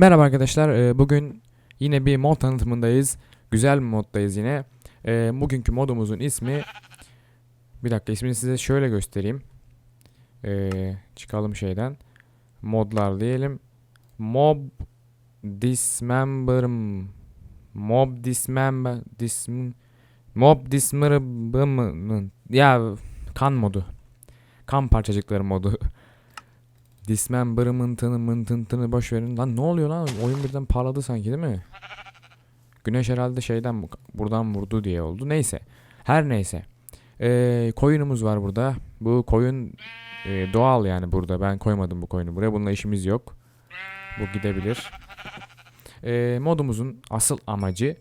Merhaba arkadaşlar. Ee, Bugün yine bir mod tanıtımındayız. Güzel bir moddayız yine. Ee, Bugünkü modumuzun ismi... Bir dakika ismini size şöyle göstereyim. Ee, Çıkalım şeyden. Modlar diyelim. Mob Dismember... Mob Dismember... Dism... Mob Dismember... Ya kan modu. Kan parçacıkları modu. Dismember'ı mıntını mıntıntını boş verin. Lan ne oluyor lan? Oyun birden parladı sanki değil mi? Güneş herhalde şeyden bu- buradan vurdu diye oldu. Neyse. Her neyse. Ee, koyunumuz var burada. Bu koyun e, doğal yani burada. Ben koymadım bu koyunu buraya. Bununla işimiz yok. Bu gidebilir. Ee, modumuzun asıl amacı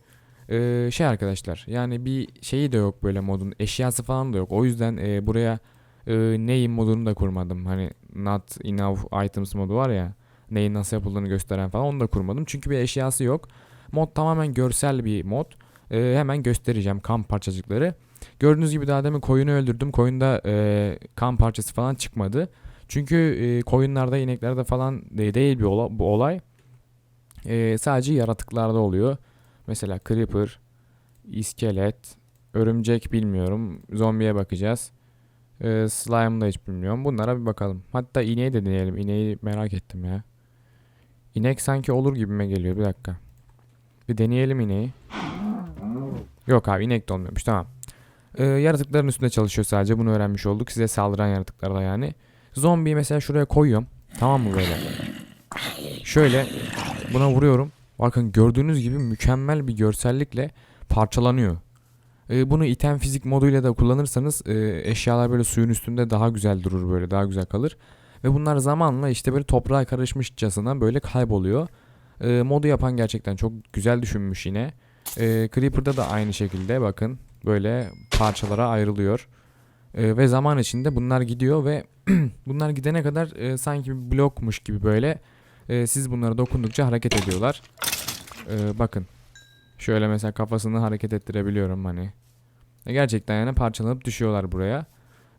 e, şey arkadaşlar. Yani bir şeyi de yok böyle modun. Eşyası falan da yok. O yüzden e, buraya e, name modunu da kurmadım. Hani not enough items modu var ya. Neyin nasıl yapıldığını gösteren falan onu da kurmadım. Çünkü bir eşyası yok. Mod tamamen görsel bir mod. E, hemen göstereceğim kan parçacıkları. Gördüğünüz gibi daha demin koyunu öldürdüm. Koyunda e, kan parçası falan çıkmadı. Çünkü e, koyunlarda, ineklerde falan de- değil bir ola- bu olay. E, sadece yaratıklarda oluyor. Mesela creeper, iskelet, örümcek bilmiyorum. Zombiye bakacağız. Ee, slime da hiç bilmiyorum. Bunlara bir bakalım. Hatta ineği de deneyelim. İneği merak ettim ya. İnek sanki olur gibime geliyor. Bir dakika. Bir deneyelim ineği. Yok abi inek de olmuyormuş. Tamam. Ee, yaratıkların üstünde çalışıyor sadece. Bunu öğrenmiş olduk. Size saldıran yaratıklarda yani. Zombiyi mesela şuraya koyuyorum. Tamam mı böyle? Şöyle buna vuruyorum. Bakın gördüğünüz gibi mükemmel bir görsellikle parçalanıyor. E, bunu item fizik moduyla da kullanırsanız e, eşyalar böyle suyun üstünde daha güzel durur böyle daha güzel kalır. Ve bunlar zamanla işte böyle toprağa karışmışçasına böyle kayboluyor. E, modu yapan gerçekten çok güzel düşünmüş yine. E, Creeper'da da aynı şekilde bakın böyle parçalara ayrılıyor. Ve zaman içinde bunlar gidiyor ve bunlar gidene kadar e, sanki bir blokmuş gibi böyle e, siz bunlara dokundukça hareket ediyorlar. E, bakın. Şöyle mesela kafasını hareket ettirebiliyorum hani. E, Gerçekten yani parçalanıp düşüyorlar buraya.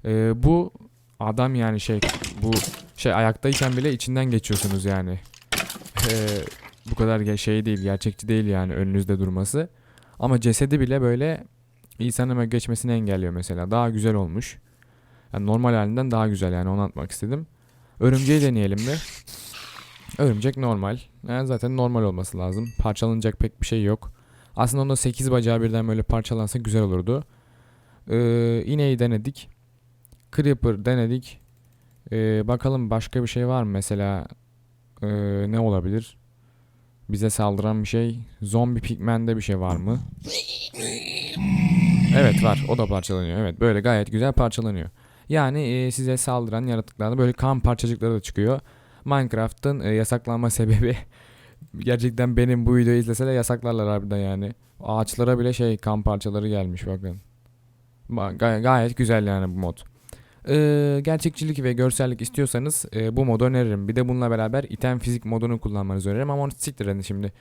E, bu adam yani şey bu şey ayaktayken bile içinden geçiyorsunuz yani. E, bu kadar şey değil gerçekçi değil yani önünüzde durması. Ama cesedi bile böyle insanın geçmesini engelliyor mesela. Daha güzel olmuş. Yani normal halinden daha güzel yani onu atmak istedim. Örümceği deneyelim de. Örümcek normal. Yani zaten normal olması lazım. Parçalanacak pek bir şey yok. Aslında onda 8 bacağı birden böyle parçalansa güzel olurdu. Ee, ineği denedik. Creeper denedik. Ee, bakalım başka bir şey var mı? Mesela ee, ne olabilir? Bize saldıran bir şey. Zombi pigmende bir şey var mı? Evet var. O da parçalanıyor. Evet böyle gayet güzel parçalanıyor. Yani ee, size saldıran yaratıklarda böyle kan parçacıkları da çıkıyor. Minecraft'ın ee, yasaklanma sebebi gerçekten benim bu videoyu izleseler yasaklarlar harbiden yani. Ağaçlara bile şey kan parçaları gelmiş bakın. Ba- gay- gayet güzel yani bu mod. Ee, gerçekçilik ve görsellik istiyorsanız e, bu modu öneririm. Bir de bununla beraber item fizik modunu kullanmanızı öneririm ama onu siktir edin şimdi.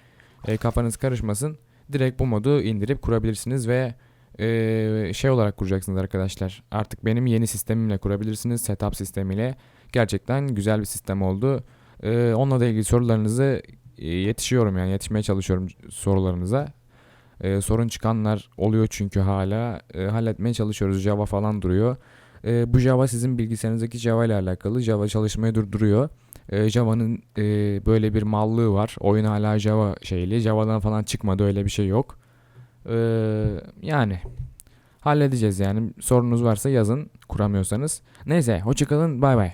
E, kafanız karışmasın. Direkt bu modu indirip kurabilirsiniz ve e, şey olarak kuracaksınız arkadaşlar. Artık benim yeni sistemimle kurabilirsiniz. Setup sistemiyle. Gerçekten güzel bir sistem oldu. E, onunla da ilgili sorularınızı yetişiyorum yani yetişmeye çalışıyorum sorularınıza. E, sorun çıkanlar oluyor çünkü hala e, halletmeye çalışıyoruz. Java falan duruyor. E, bu Java sizin bilgisayarınızdaki Java ile alakalı. Java çalışmayı durduruyor. E, Java'nın e, böyle bir mallığı var. Oyun hala Java şeyli. Java'dan falan çıkmadı öyle bir şey yok. E, yani halledeceğiz yani. Sorunuz varsa yazın kuramıyorsanız. Neyse hoşçakalın bay bay.